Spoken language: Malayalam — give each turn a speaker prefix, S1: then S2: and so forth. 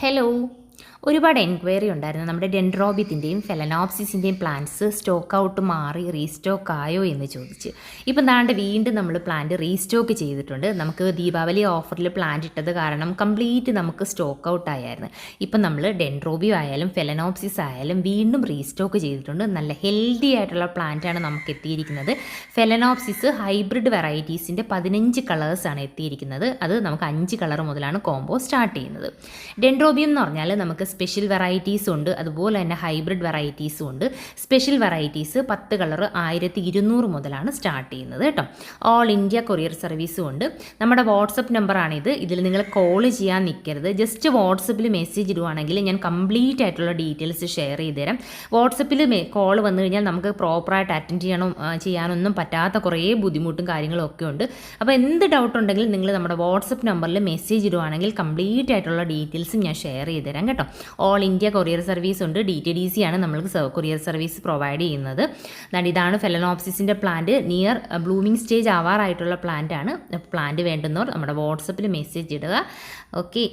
S1: Hello. ഒരുപാട് എൻക്വയറി ഉണ്ടായിരുന്നു. നമ്മുടെ ഡെൻഡ്രോബിത്തിന്റെയും ഫെലനോപ്സിസിന്റെയും പ്ലാന്റ്സ് സ്റ്റോക്ക് ഔട്ട് മാറി റീസ്റ്റോക്ക് ആയോ എന്ന് ചോദിച്ച്. ഇപ്പം താണ്ട് വീണ്ടും നമ്മൾ പ്ലാന്റ് റീസ്റ്റോക്ക് ചെയ്തിട്ടുണ്ട്. നമുക്ക് ദീപാവലി ഓഫറിൽ പ്ലാന്റ് ഇട്ടത് കാരണം കംപ്ലീറ്റ് നമുക്ക് സ്റ്റോക്ക് ഔട്ട് ആയായിരുന്നു. ഇപ്പം നമ്മൾ ഡെൻഡ്രോബിയോ ആയാലും ഫെലനോപ്സിസ് ആയാലും വീണ്ടും റീസ്റ്റോക്ക് ചെയ്തിട്ടുണ്ട്. നല്ല ഹെൽത്തി ആയിട്ടുള്ള പ്ലാന്റാണ് നമുക്ക് എത്തിയിരിക്കുന്നത്. ഫെലനോപ്സിസ് ഹൈബ്രിഡ് വെറൈറ്റീസിന്റെ പതിനഞ്ച് കളേഴ്സാണ് എത്തിയിരിക്കുന്നത്. അത് നമുക്ക് അഞ്ച് കളർ മുതലാണ് കോംബോ സ്റ്റാർട്ട് ചെയ്യുന്നത്. ഡെൻഡ്രോബിയം എന്ന് പറഞ്ഞാൽ നമുക്ക് സ്പെഷ്യൽ വെറൈറ്റീസും ഉണ്ട്. അതുപോലെ തന്നെ ഹൈബ്രിഡ് വെറൈറ്റീസും ഉണ്ട്. സ്പെഷ്യൽ വെറൈറ്റീസ് പത്ത് കളർ ആയിരത്തി ഇരുന്നൂറ് മുതലാണ് സ്റ്റാർട്ട് ചെയ്യുന്നത് കേട്ടോ. ഓൾ ഇന്ത്യ കൊറിയർ സർവീസും ഉണ്ട്. നമ്മുടെ വാട്സപ്പ് നമ്പറാണിത് ഇതിൽ നിങ്ങൾ കോൾ ചെയ്യാൻ നിൽക്കരുത് ജസ്റ്റ് വാട്സപ്പിൽ മെസ്സേജ് ഇടുവാണെങ്കിൽ ഞാൻ കംപ്ലീറ്റ് ആയിട്ടുള്ള ഡീറ്റെയിൽസ് ഷെയർ ചെയ്ത് തരാം വാട്സപ്പിൽ കോൾ വന്നു കഴിഞ്ഞാൽ നമുക്ക് പ്രോപ്പറായിട്ട് അറ്റൻഡ് ചെയ്യണം ചെയ്യാനൊന്നും പറ്റാത്ത കുറേ ബുദ്ധിമുട്ടും കാര്യങ്ങളും ഒക്കെ ഉണ്ട്. അപ്പോൾ എന്ത് ഡൗട്ട് ഉണ്ടെങ്കിലും നിങ്ങൾ നമ്മുടെ വാട്സപ്പ് നമ്പറിൽ മെസ്സേജ് ഇടുവാണെങ്കിൽ കംപ്ലീറ്റ് ആയിട്ടുള്ള ഡീറ്റെയിൽസും ഞാൻ ഷെയർ ചെയ്ത് തരാം കേട്ടോ. ഓൾ ഇന്ത്യ കൊറിയർ സർവീസ് ഉണ്ട്. ഡി ടി ഡി സി ആണ് നമ്മൾക്ക് കൊറിയർ സർവീസ് പ്രൊവൈഡ് ചെയ്യുന്നത്. ഇതാണ് ഫെലനോപ്സിസിന്റെ പ്ലാന്റ് നിയർ ബ്ലൂമിംഗ് സ്റ്റേജ് ആവാറായിട്ടുള്ള പ്ലാന്റ് ആണ്. പ്ലാന്റ് വേണ്ടുന്നവർ നമ്മുടെ വാട്സപ്പിൽ മെസ്സേജ് ഇടുക. ഓക്കെ